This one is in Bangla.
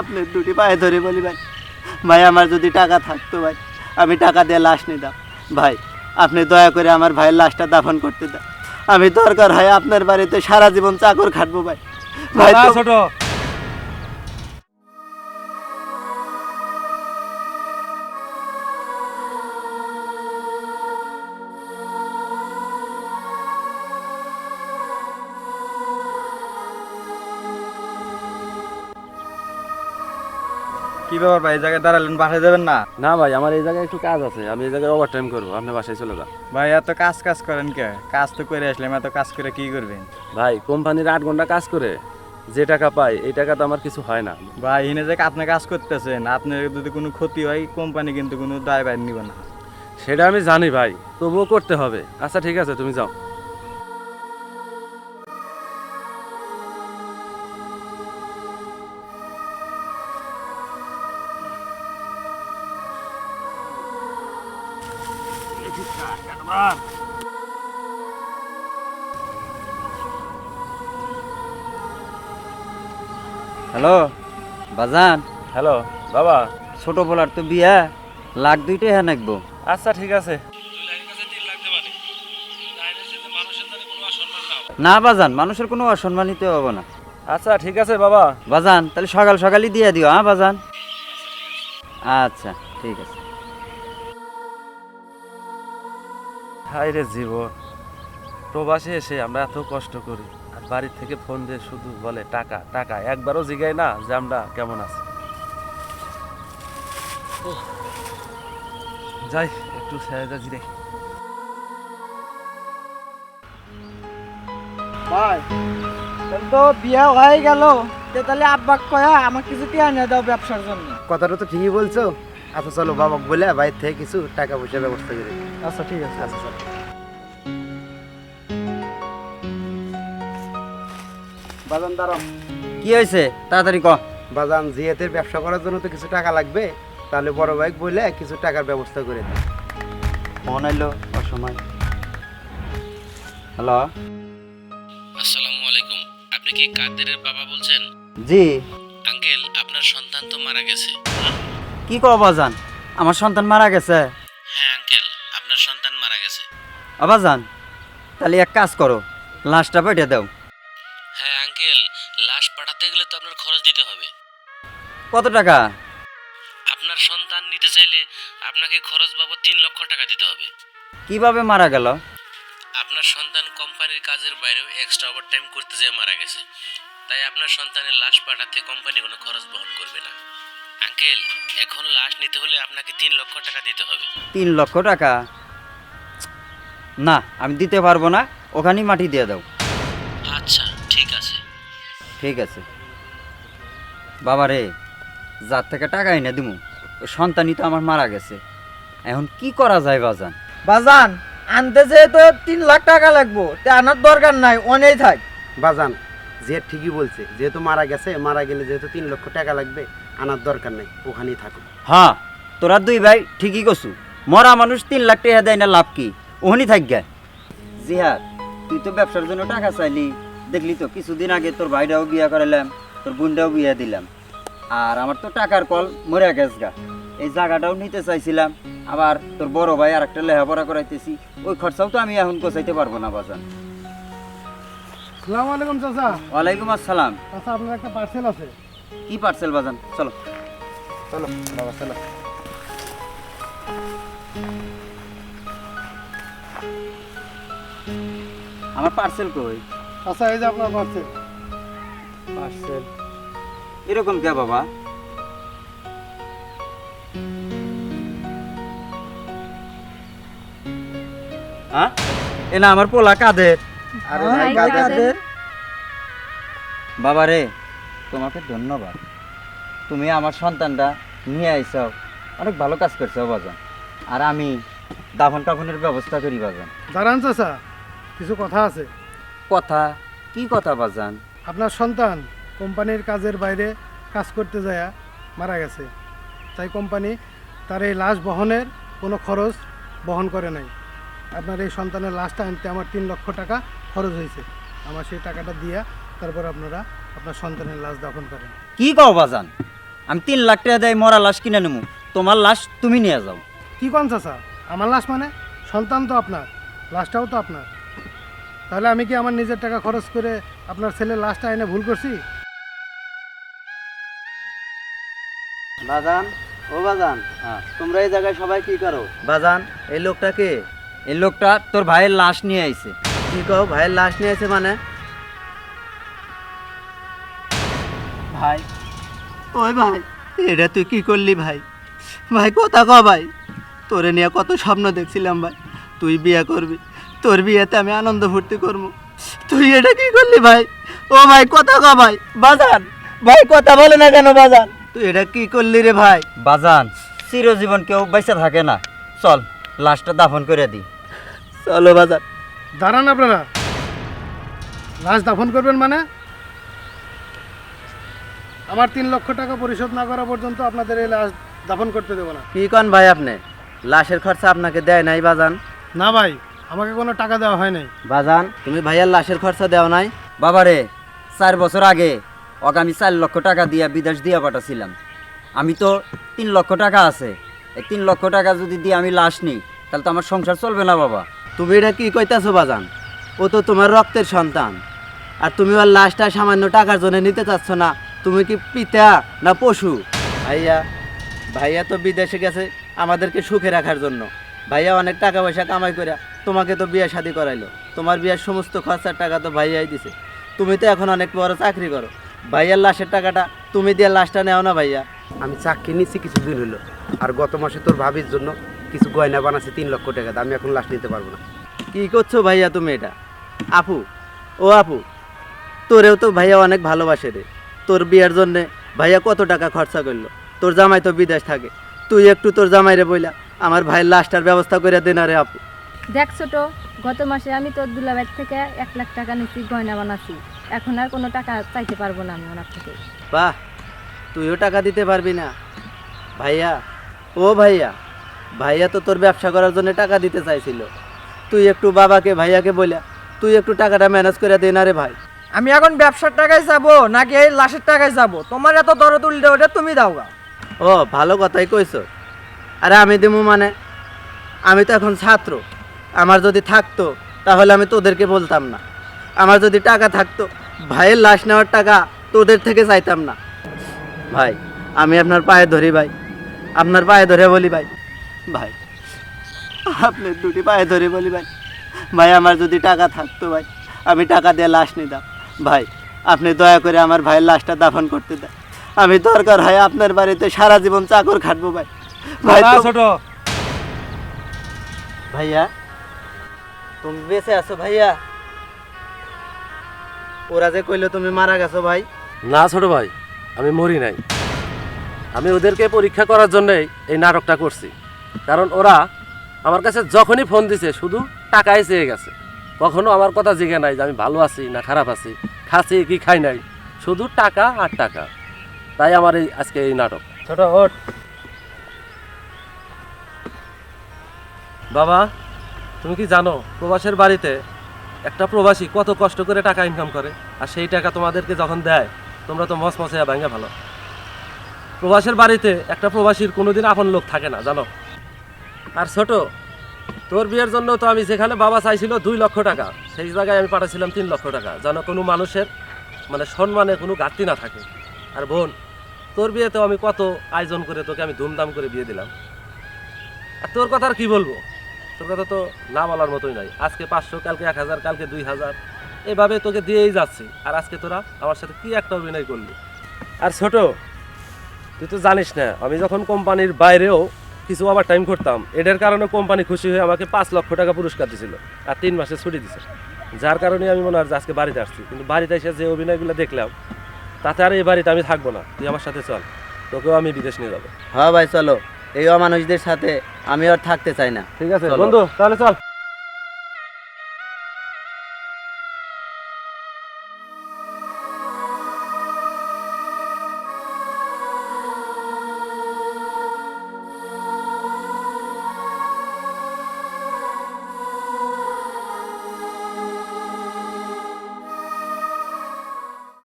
আপনার দুটি পায়ে ধরে বলি ভাই। ভাই আমার যদি টাকা থাকতো ভাই আমি টাকা দিয়ে লাশ নিতাম। ভাই আপনি দয়া করে আমার ভাইয়ের লাশটা দাফন করতে দাও। আমি দরকার হয় আপনার বাড়িতে সারা জীবন চাকর খাটবো ভাই। ভাই ছোট। কি ব্যাপার ভাই? এই জায়গায় দাঁড়ালেন বাসায় যাবেন না? না ভাই আমার এই জায়গায় একটু কাজ আছে। আমি এই জায়গায় ওভার টাইম করব আপনি বাসায় চলে যান। ভাই এত কাজ কাজ করেন কে? কাজ তো করে আসলাম এত কাজ করে কি করবেন? ভাই কোম্পানির আট ঘণ্টা কাজ করে যে টাকা পাই এই টাকা তো আমার কিছু হয় না। ভাই এনে যে আপনি কাজ করতেছেন আপনার যদি কোনো ক্ষতি হয় কোম্পানি কিন্তু কোনো দায় বাইর নিবে না। সেটা আমি জানি ভাই তবুও করতে হবে। আচ্ছা ঠিক আছে তুমি যাও। হ্যালো বাজান। হ্যালো বাবা। ছোট বলার তো বিয়া লাখ দুইটাই হ্যাঁ নাকবো। আচ্ছা ঠিক আছে। না বাজান মানুষের কোনো অসম্মানিত হব না। আচ্ছা ঠিক আছে বাবা। বাজান তাহলে সকাল সকালই দিয়ে দিও হ্যাঁ বাজান? আচ্ছা ঠিক আছে। হাই রে জীবন। প্রবাসে এসে আমরা এত কষ্ট করি আর বাড়ি থেকে ফোন দিয়ে শুধু বলে টাকা টাকা। একবারও জিগাই না যে আমরা কেমন আছি। যাই একটু সেরে জিরে ভাই তাহলে তো বিয়া হয়ে গেল। তো তাহলে আব্বাক কয়া আমার কিছু টিয়া নিয়ে দাও ব্যবসার জন্য। কথাটা তো ঠিকই বলছো। আচ্ছা চলো বাবা বলে বাইরে থেকে কিছু টাকা পয়সার ব্যবস্থা করে আচ্ছা ঠিক আছে। আচ্ছা চলো। বাজান দাঁড়াও। কি হয়েছে? তাড়াতাড়ি ক। বাজান জিয়াতের ব্যবসা করার জন্য তো কিছু টাকা লাগবে। তাহলে বড় ভাই বলে কিছু টাকার ব্যবস্থা করে দিই। ফোন আইলো অসময়। হ্যালো? আসসালামু আলাইকুম। আপনি কি কাদেরের বাবা বলছেন? জি। আঙ্কেল আপনার সন্তান তো মারা গেছে। কি কও বাজান আমার সন্তান মারা গেছে। হ্যাঁ আঙ্কেল আপনার সন্তান মারা গেছে। আবাজান তাহলে এক কাজ করো লাশটা পেটে দাও। হ্যাঁ আঙ্কেল লাশ পাঠাতে গেলে তো আপনার খরচ দিতে হবে। কত টাকা? আপনার সন্তান নিতে চাইলে আপনাকে খরচ বাবদ তিন লক্ষ টাকা দিতে হবে। কীভাবে মারা গেল? আপনার সন্তান কোম্পানির কাজের বাইরেও এক্সট্রা ওভারটাইম করতে যেয়ে মারা গেছে। তাই আপনার সন্তানের লাশ পাঠাতে কোম্পানি কোনো খরচ বহন করবে না। আঙ্কেল এখন লাশ নিতে হলে আপনাকে তিন লক্ষ টাকা দিতে হবে। তিন লক্ষ টাকা? না আমি দিতে পারব না ওখানেই মাটি দিয়ে দাও। আচ্ছা ঠিক আছে। ঠিক আছে। বাবা রে যার থেকে টাকা এনে দিমু ওই সন্তানই তো আমার মারা গেছে। এখন কি করা যায় বাজান? বাজান আনতে যেহেতু তিন লাখ টাকা লাগবো তে আনার দরকার নাই অনেই থাক। বাজান যে ঠিকই বলছে যেহেতু মারা গেছে মারা গেলে যেহেতু তিন লক্ষ টাকা লাগবে আনার দরকার নেই ওখানেই থাকো হ্যাঁ তোরা দুই ভাই ঠিকই কছু মরা মানুষ তিন লাখ টাকা দেয় না লাভ কি? ওখানেই থাক গে জিহাদ তুই তো ব্যবসার জন্য টাকা চাইলি দেখলি তো কিছুদিন আগে তোর ভাইটাও বিয়া করালাম তোর বোনটাও বিয়া দিলাম। আর আমার তো টাকার কল মরে গেছে গা। এই জায়গাটাও নিতে চাইছিলাম আবার তোর বড় ভাই আর একটা লেখাপড়া করাইতেছি ওই খরচাও তো আমি এখন কোচাইতে পারব না বাজান। সালাম আলাইকুম চাচা। ওয়ালাইকুম আসসালাম। আচ্ছা আপনার একটা পার্সেল আছে। কি পার্সেল বাজান? চলো। চলো বাবা চলো। আমার পার্সেল কই? আচ্ছা এই যে আপনার পার্সেল পার্সেল এরকম কে বাবা? হ্যাঁ? এ না আমার পোলা কাদের? আরে কাদের? বাবা রে তোমাকে ধন্যবাদ। তুমি আমার সন্তানটা নিয়ে আইসাও অনেক ভালো কাজ করছ বাজান। আর আমি দাফন টাফনের ব্যবস্থা করি বাজান। দাঁড়ান চাচা কিছু কথা আছে। কথা? কি কথা বাজান? আপনার সন্তান কোম্পানির কাজের বাইরে কাজ করতে যায় মারা গেছে। তাই কোম্পানি তার এই লাশ বহনের কোনো খরচ বহন করে নাই। আপনার এই সন্তানের লাশটা আনতে আমার তিন লক্ষ টাকা খরচ হয়েছে। আমার সেই টাকাটা দিয়া তারপর আপনারা আপনার সন্তানের লাশ দাফন করেন। কি কও বাজান? আমি তিন লাখ টাকা দেয় মরা লাশ কিনে নেব তোমার লাশ তুমি নিয়ে যাও। কি কোন চাচা? আমার লাশ মানে? সন্তান তো আপনার লাশটাও তো আপনার। তাহলে আমি কি আমার নিজের টাকা খরচ করে আপনার ছেলের লাশটা এনে ভুল করছি? বাজান ও বাজান হ্যাঁ। তোমরা এই জায়গায় সবাই কি করো? বাজান এই লোকটা কে? এই লোকটা তোর ভাইয়ের লাশ নিয়ে আইছে। কি কও? ভাইয়ের লাশ নিয়েছে মানে? ভাই। ওই ভাই এটা তুই কি করলি ভাই? ভাই কথা ক ভাই। তোরে নিয়ে কত স্বপ্ন দেখছিলাম ভাই। তুই বিয়ে করবি তোর বিয়েতে আমি আনন্দ ফুর্তি করব। তুই এটা কি করলি ভাই? ও ভাই কথা ক ভাই বাজান। ভাই কথা বলে না কেন বাজান? তুই এটা কি করলি রে ভাই? বাজান চিরজীবন কেউ বেঁচে থাকে না। চল লাশটা দাফন করে দিই। চলো বাজান। দাঁড়ান আপনারা। লাশ দাফন করবেন মানে? আমার তিন লক্ষ টাকা পরিশোধ না করা পর্যন্ত আপনাদের এই লাশ দাফন করতে দেবো না। কি কন ভাই আপনি? লাশের খরচা আপনাকে দেয় নাই বাজান? না ভাই আমাকে কোনো টাকা দেওয়া হয় নাই। বাজান তুমি ভাইয়ার লাশের খরচা দেও নাই? বাবারে চার বছর আগে ওকে আমি চার লক্ষ টাকা দিয়া বিদেশ দিয়া পাঠাছিলাম। আমি তো তিন লক্ষ টাকা আছে। এই তিন লক্ষ টাকা যদি দিয়ে আমি লাশ নিই তাহলে তো আমার সংসার চলবে না বাবা। তুমি এটা কি কইতাছো বাজান? ও তো তোমার রক্তের সন্তান। আর তুমি ওর লাশটা সামান্য টাকার জন্য নিতে চাচ্ছ না তুমি কি পিতা না পশু? ভাইয়া ভাইয়া তো বিদেশে গেছে আমাদেরকে সুখে রাখার জন্য। ভাইয়া অনেক টাকা পয়সা কামাই করে তোমাকে তো বিয়ে শাদি করাইলো। তোমার বিয়ের সমস্ত খরচার টাকা তো ভাইয়াই দিছে। তুমি তো এখন অনেক বড় চাকরি করো। ভাইয়ার লাশের টাকাটা তুমি দিয়ে লাশটা নেও না ভাইয়া। আমি চাকরি নিচ্ছি কিছুদিন হলো আর গত মাসে তোর ভাবির জন্য কিছু গয়না বানাচ্ছি তিন লক্ষ টাকা। আমি এখন লাশ নিতে পারব না। কি করছ ভাইয়া তুমি এটা? আপু ও আপু তোরেও তো ভাইয়া অনেক ভালোবাসে রে। তোর বিয়ের জন্যে ভাইয়া কত টাকা খরচা করল? তোর জামাই তো বিদেশ থাকে। তুই একটু তোর জামাইরে বইলা আমার ভাইয়ের লাশটার ব্যবস্থা করে দে না রে আপু। দেখ ছোট গত মাসে আমি তোর দুলাবাই থেকে এক লাখ টাকা নিচ্ছি গয়না বানাচ্ছি এখন আর কোনো টাকা চাইতে পারব না আমি ওনার থেকে। বাহ তুইও টাকা দিতে পারবি না। ভাইয়া ও ভাইয়া ভাইয়া তো তোর ব্যবসা করার জন্য টাকা দিতে চাইছিল। তুই একটু বাবাকে ভাইয়াকে বইলা তুই একটু টাকাটা ম্যানেজ করে দে না রে ভাই। আমি এখন ব্যবসার টাকায় যাব নাকি এই লাশের টাকায় যাব? তোমার এত দরদ উল্টে ওটা তুমি দাও গা ও, ভালো কথাই কইছো। আরে আমি দিমু মানে? আমি তো এখন ছাত্র। আমার যদি থাকতো, তাহলে আমি তোদেরকে বলতাম না। আমার যদি টাকা থাকতো, ভাইয়ের লাশ নেওয়ার টাকা তোদের থেকে চাইতাম না। ভাই, আমি আপনার পায়ে ধরি ভাই। আপনার পায়ে ধরে বলি ভাই। ভাই আপনি দুটি পায়ে ধরে বলি ভাই। ভাই, আমার যদি টাকা থাকতো ভাই, আমি টাকা দিয়ে লাশ নিতাম। ভাই আপনি দয়া করে আমার ভাইয়ের লাশটা দাফন করতে দেন। আমি দরকার হয় আপনার বাড়িতে সারা জীবন চাকর খাটবো ভাই। ভাই ছোট। ভাইয়া তুমি বেঁচে আছো ভাইয়া? ওরা যে কইলো তুমি মারা গেছো ভাই। না ছোট ভাই আমি মরি নাই। আমি ওদেরকে পরীক্ষা করার জন্যই এই নাটকটা করছি। কারণ ওরা আমার কাছে যখনই ফোন দিছে শুধু টাকাই চেয়ে গেছে। কখনো আমার কথা জিগে নাই যে আমি ভালো আছি না খারাপ আছি খাচ্ছি কি খাই নাই শুধু টাকা আর টাকা। তাই আমার এই আজকে এই নাটক। ছোট ওঠ বাবা তুমি কি জানো প্রবাসের বাড়িতে একটা প্রবাসী কত কষ্ট করে টাকা ইনকাম করে আর সেই টাকা তোমাদেরকে যখন দেয় তোমরা তো মস মশাইয়া ব্যাঙ্গে ভালো। প্রবাসের বাড়িতে একটা প্রবাসীর কোনোদিন আপন লোক থাকে না জানো? আর ছোট তোর বিয়ের জন্য তো আমি যেখানে বাবা চাইছিল দুই লক্ষ টাকা, সেই জায়গায় আমি পাঠাছিলাম তিন লক্ষ টাকা। যেন কোনো মানুষের মানে সম্মানে কোনো ঘাটতি না থাকে। আর বোন, তোর বিয়েতেও আমি কত আয়োজন করে তোকে আমি ধুমধাম করে বিয়ে দিলাম। আর তোর কথা আর কি বলব? তোর কথা তো না বলার মতোই নাই। আজকে পাঁচশো, কালকে এক হাজার, কালকে দুই হাজার। এভাবে তোকে দিয়েই যাচ্ছি। আর আজকে তোরা আমার সাথে কি একটা অভিনয় করলি? আর ছোট, তুই তো জানিস না, আমি যখন কোম্পানির বাইরেও কিছু ওভার টাইম করতাম। এটার কারণে কোম্পানি খুশি হয়ে আমাকে পাঁচ লক্ষ টাকা পুরস্কার দিছিল আর তিন মাসে ছুটি দিছে। যার কারণে আমি মনে হয় যে আজকে বাড়িতে আসছি। কিন্তু বাড়িতে এসে যে অভিনয়গুলো দেখলাম তাতে আর এই বাড়িতে আমি থাকব না। তুই আমার সাথে চল তোকেও আমি বিদেশ নিয়ে যাব। হ্যাঁ ভাই চলো। এই অমানুষদের সাথে আমি আর থাকতে চাই না। ঠিক আছে বন্ধু তাহলে চল।